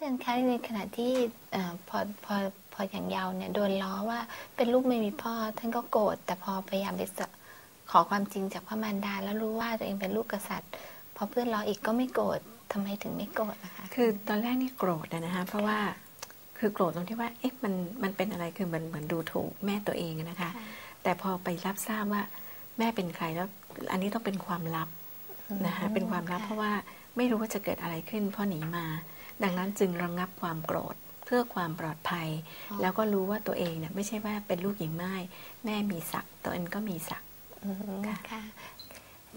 อาจารย์คะในขณะที่พอพอพออย่างยาวเนี่ยโดนล้อว่าเป็นลูกไม่มีพ่อ ท่านก็โกรธแต่พอพยายามไปขอความจริงจากพระมารดา แล้วรู้ว่าตัวเองเป็นลูกกษัตริย์พอเพื่อนล้ออีกก็ไม่โกรธทำไมถึงไม่โกรธนะคะ คือตอนแรกนี่โกรธนะคะเพราะว่าคือโกรธตรงที่ว่าเอ๊ะมันมันเป็นอะไรคือมันเหมือนดูถูกแม่ตัวเองนะคะ แต่พอไปรับทราบว่าแม่เป็นใครแล้ว อันนี้ต้องเป็นความลับนะคะเป็นความลับเพราะว่าไม่รู้ว่าจะเกิดอะไรขึ้นเพราะหนีมา ดังนั้นจึงระงงับความโกรธเพื่อความปลอดภัย แล้วก็รู้ว่าตัวเองเนี่ยไม่ใช่ว่าเป็นลูกหญิงไม้แม่มีศักดิ์ตัวเองก็มีศักดิ์ค่ะ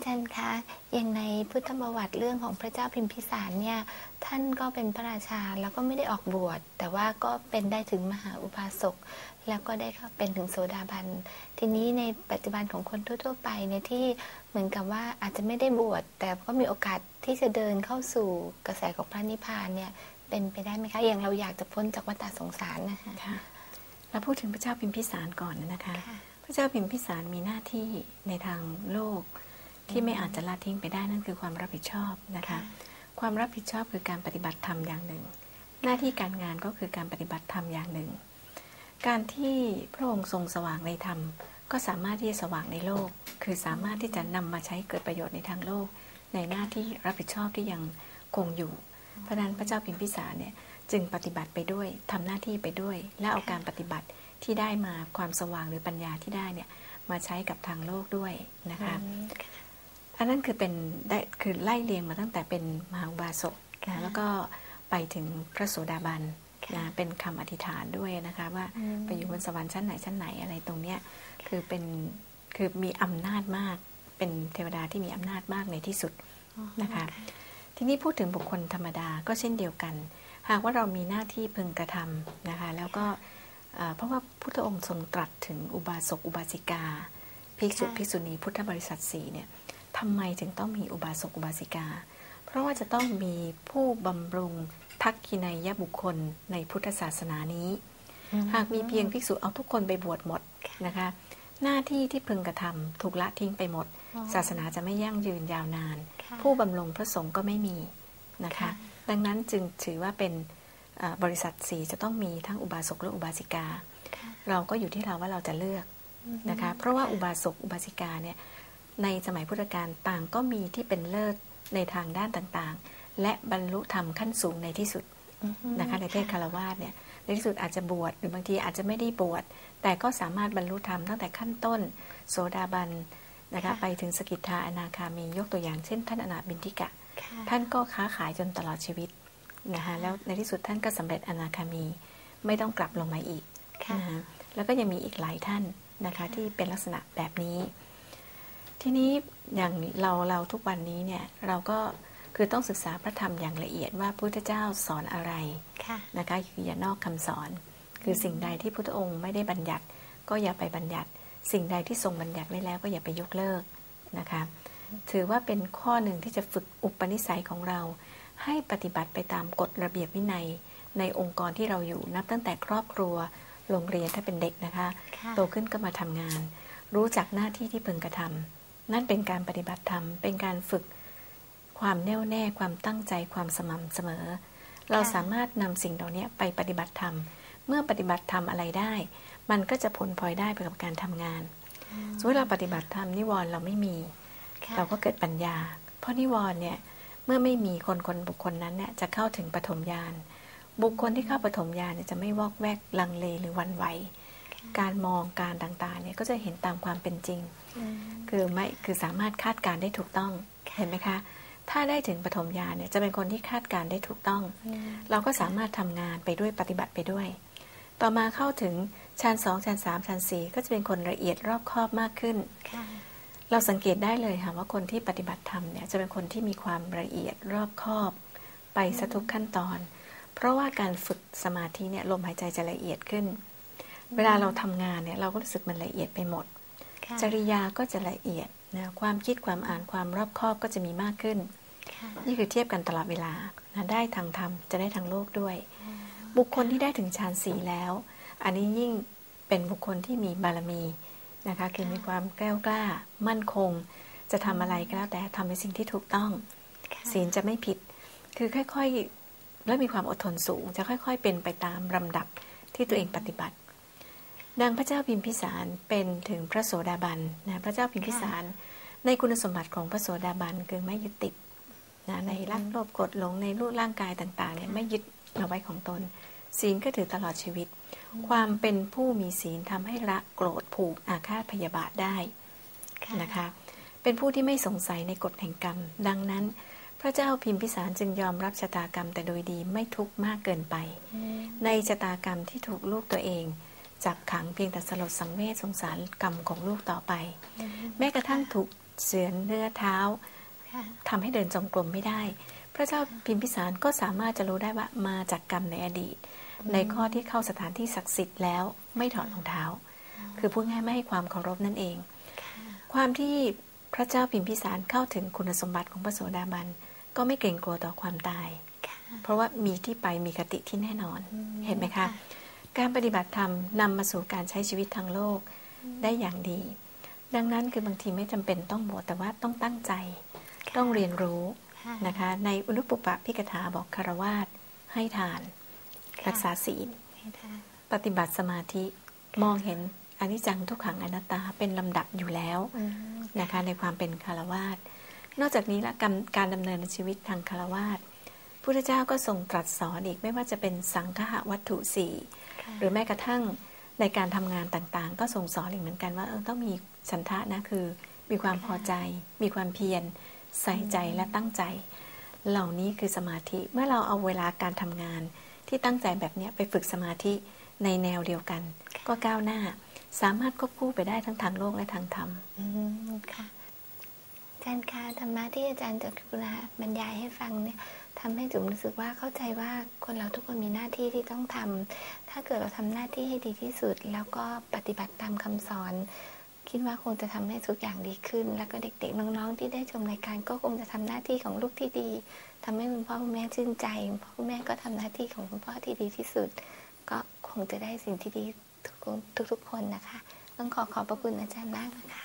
ท่านคะอย่างในพุทธประวัติเรื่องของพระเจ้าพิมพิสารเนี่ย ท่านก็เป็นพระราชาแล้วก็ไม่ได้ออกบวช แต่ว่าก็เป็นได้ถึงมหาอุบาสกแล้วก็ได้เป็นถึงโสดาบัน ทีนี้ในปัจจุบันของคนทั่ว ๆ ไปเนี่ยที่เหมือนกับว่าอาจจะไม่ได้บวช แต่ก็มีโอกาสที่จะเดินเข้าสู่กระแสของพระนิพพานเนี่ยเป็นไปได้ไหมคะ อย่างเราอยากจะพ้นจากวัฏสงสารนะคะเราพูดถึงพระเจ้าพิมพิสารก่อนนะคะ พระเจ้าพิมพิสารมีหน้าที่ในทางโลก ที่ไม่อาจจะละทิ้งไปได้นั่นคือความรับผิดชอบนะคะ ความรับผิดชอบคือการปฏิบัติธรรมอย่างหนึ่ง หน้าที่การงานก็คือการปฏิบัติธรรมอย่างหนึ่ง การที่พระองค์ทรงสว่างในธรรม ก็สามารถที่จะสว่างในโลก คือสามารถที่จะนำมาใช้เกิดประโยชน์ในทางโลก ในหน้าที่รับผิดชอบที่ยังคงอยู่เพราะนั้นพระเจ้าพิมพิสารเนี่ยจึงปฏิบัติไปด้วยทำหน้าที่ไปด้วย และเอาการปฏิบัติที่ได้มาความสว่างหรือปัญญาที่ได้เนี่ยมาใช้กับทางโลกด้วยนะคะ อันนั้นคือเป็นได้คือไล่เรียงมาตั้งแต่เป็นมหาบาสกนะแล้วก็ไปถึงพระโสดาบันนะเป็นคำอธิษฐานด้วยนะคะว่าไปอยู่บนสวรรค์ชั้นไหนชั้นไหนอะไรตรงเนี้ยคือเป็นคือมีอำนาจมาก เป็นเทวดาที่มีอำนาจมากในที่สุดนะคะทีนี้พูดถึงบุคคลธรรมดาก็เช่นเดียวกัน หากว่าเรามีหน้าที่พึงกระทำนะคะแล้วก็เพราะว่าพุทธองค์ทรงตรัสถึงอุบาสกอุบาสิกา ภิกษุภิกษุณีพุทธบริษัทสีเนี่ย ทำไมจึงต้องมีอุบาสกอุบาสิกา เพราะว่าจะต้องมีผู้บำรุงทักขินัยยบุคคลในพุทธศาสนานี้ หากมีเพียงภิกษุเอาทุกคนไปบวชหมดนะคะ หน้าที่ที่พึงกระทำถูกละทิ้งไปหมด ศาสนาจะไม่ยั่งยืนยาวนาน ผู้บำรุงพระสงฆ์ก็ไม่มีนะคะ ดังนั้นจึงถือว่าเป็นบริษัทสีจะต้องมีทั้งอุบาสกและอุบาสิกา เราก็อยู่ที่เราว่าเราจะเลือกนะคะ เพราะว่าอุบาสกอุบาสิกาเนี่ย ในสมัยพุทธกาลต่างก็มีที่เป็นเลิศในทางด้านต่างๆ และบรรลุธรรมขั้นสูงในที่สุดนะคะในเพศคารวาสเนี่ยในที่สุดอาจจะบวชหรือบางทีอาจจะไม่ได้บวชแต่ก็สามารถบรรลุธรรมตั้งแต่ขั้นต้น โสดาบันนะคะไปถึงสกิทาอนาคามียกตัวอย่างเช่น ท่านอนาบินทิกะ ท่านก็ค้าขายจนตลอดชีวิตนะคะแล้วในที่สุดท่านก็สำเร็จอนาคามี ไม่ต้องกลับลงมาอีกนะคะแล้วก็ยังมีอีกหลายท่านนะคะที่เป็นลักษณะแบบนี้ ทีนี้อย่างเราเราทุกวันนี้เนี่ยเราก็คือต้องศึกษาพระธรรมอย่างละเอียดว่าพระพุทธเจ้าสอนอะไระนะคะคืออย่านอกคำสอน คือสิ่งใดที่พระองค์ไม่ได้บัญญัติ ก็อย่าไปบัญญัติ สิ่งใดที่ทรงบัญญัติไว้แล้วก็อย่าไปยกเลิกนะคะถือว่าเป็นข้อหนึ่งที่จะฝึกอุปนิสัยของเรา ให้ปฏิบัติไปตามกฎระเบียบวินัย ในองค์กรที่เราอยู่นับตั้งแต่ครอบครัวโรงเรียนถ้าเป็นเด็กนะคะ โตขึ้นก็มาทำงาน รู้จักหน้าที่ที่พึงกระทำ นั่นเป็นการปฏิบัติธรรม เป็นการฝึกความแน่วแน่ความตั้งใจความสม่ำเสมอ เราสามารถนำสิ่งเหล่านี้ไปปฏิบัติธรรม เมื่อปฏิบัติธรรมอะไรได้ มันก็จะผลพลอยได้ไปกับการทำงานสมมติเราปฏิบัติธรรมนิวรณ์เราไม่มี เราก็เกิดปัญญา เพราะนิวรณ์เนี่ยเมื่อไม่มีคนคนบุคคลนั้นเนี่ยจะเข้าถึงปฐมญาณบุคคลที่เข้าปฐมญาณเนี่ยจะไม่วอกแวกลังเลหรือวันไหว การมองการต่างๆเนี่ยก็จะเห็นตามความเป็นจริง คือไม่คือสามารถคาดการได้ถูกต้องเห็นไหมคะ ถ้าได้ถึงปฐมญาณเนี่ยจะเป็นคนที่คาดการได้ถูกต้อง เราก็สามารถทำงานไปด้วยปฏิบัติไปด้วย ต่อมาเข้าถึงชั้นสองชั้นสามชั้นสี่ก็จะเป็นคนละเอียดรอบคอบมากขึ้น เราสังเกตได้เลยค่ะว่าคนที่ปฏิบัติธรรมเนี่ยจะเป็นคนที่มีความละเอียดรอบคอบ ไปสทุกขั้นตอน เพราะว่าการฝึกสมาธิเนี่ยลมหายใจจะละเอียดขึ้น เวลาเราทำงานเนี่ยเราก็รู้สึกมันละเอียดไปหมด จริยาก็จะละเอียดนะความคิดความอ่านความรอบคอบก็จะมีมากขึ้น นี่คือเทียบกันตลอดเวลานะได้ทางธรรมจะได้ทางโลกด้วย บุคคลที่ได้ถึงฌานสีแล้ว อันนี้ยิ่งเป็นบุคคลที่มีบารมีนะคะคือมีความแกล้วกล้า มั่นคง จะทำอะไรก็แล้วแต่ทำในสิ่งที่ถูกต้อง ศีลจะไม่ผิด คือค่อยและมีความอดทนสูง จะค่อย ๆ เป็นไปตามลำดับที่ตัวเองปฏิบัติ ดังพระเจ้าพิมพิสารเป็นถึงพระโสดาบันนะพระเจ้าพิมพิสารในคุณสมบัติของพระโสดาบันคือไม่ยึดติดนะในรักโลภกดหลงในรูปร่างกายต่างๆเนี่ยไม่ยึดเอาไว้ของตน ศีลก็ถือตลอดชีวิต ความเป็นผู้มีศีลทำให้ละโกรธผูกอาฆาตพยาบาทได้นะคะเป็นผู้ที่ไม่สงสัยในกฎแห่งกรรม ดังนั้น พระเจ้าพิมพิสารจึงยอมรับชะตากรรมแต่โดยดีไม่ทุกข์มากเกินไป ในชะตากรรมที่ถูกลูกตัวเอง จับขังเพียงแต่สลดสังเวชสงสารกรรมของลูกต่อไป แม้กระทั่งถูกเสือนเนื้อเท้าค่ะทำให้เดินจงกรมไม่ได้ พระเจ้าพิมพิสารก็สามารถจะรู้ได้ว่ามาจากกรรมในอดีต ในข้อที่เข้าสถานที่ศักดิ์สิทธิ์แล้วไม่ถอดรองเท้า คือพูดง่ายไม่ให้ความเคารพนั่นเอง ความที่พระเจ้าพิมพิสารเข้าถึงคุณสมบัติของพระโสดาบันก็ไม่เกรงกลัวต่อความตายค่ะเพราะว่ามีที่ไปมีคติที่แน่นอนอืมเห็นไหมคะค่ะ การปฏิบัติธรรมนำมาสู่การใช้ชีวิตทางโลกได้อย่างดี ดังนั้นคือบางทีไม่จำเป็นต้องบวชแต่ว่าต้องตั้งใจ ต้องเรียนรู้ค่ะนะคะ ในอุลุปปุปะพิกถาบอกคารวาสให้ทานค่ะรักษาศีลให้ทานปฏิบัติสมาธิมองเห็นอนิจจังทุกขังอนัตตาเป็นลำดับอยู่แล้วอืมนะคะในความเป็นคารวาสนอกจากนี้ละการการดำเนินชีวิตทางคารวาสพุทธเจ้าก็ทรงตรัสสอนอีกไม่ว่าจะเป็นสังฆะวัตถุสี่ค่ะ หรือแม้กระทั่งในการทำงานต่างๆ ก็ทรงสอนอีกเหมือนกันว่าเออต้องมีฉันทะนะคือ มีความพอใจ มีความเพียรใส่ใจและตั้งใจ เหล่านี้คือสมาธิเมื่อเราเอาเวลาการทำงานที่ตั้งใจแบบเนี้ยไปฝึกสมาธิในแนวเดียวกัน ก็ก้าวหน้า สามารถควบคู่ไปได้ทั้งทางโลกและทางธรรมอืมค่ะอาจารย์คะธรรมะที่อาจารย์จะกรุณาบรรยายให้ฟังเนี่ย ทำให้จุ๋มรู้สึกว่าเข้าใจว่าคนเราทุกคนมีหน้าที่ที่ต้องทำถ้าเกิดเราทำหน้าที่ให้ดีที่สุด แล้วก็ปฏิบัติตามคำสอน คิดว่าคงจะทำให้ทุกอย่างดีขึ้น แล้วก็เด็กๆน้องๆที่ได้ชมรายการก็คงจะทำหน้าที่ของลูกที่ดีทำให้คุณพ่อคุณแม่ชื่นใจคุณพ่อคุณแม่ก็ทำหน้าที่ของคุณพ่อที่ดีที่สุด ก็คงจะได้สิ่งที่ดีทุกคนทุกๆคนนะคะ ต้องขอขอบพระคุณอาจารย์มากนะคะ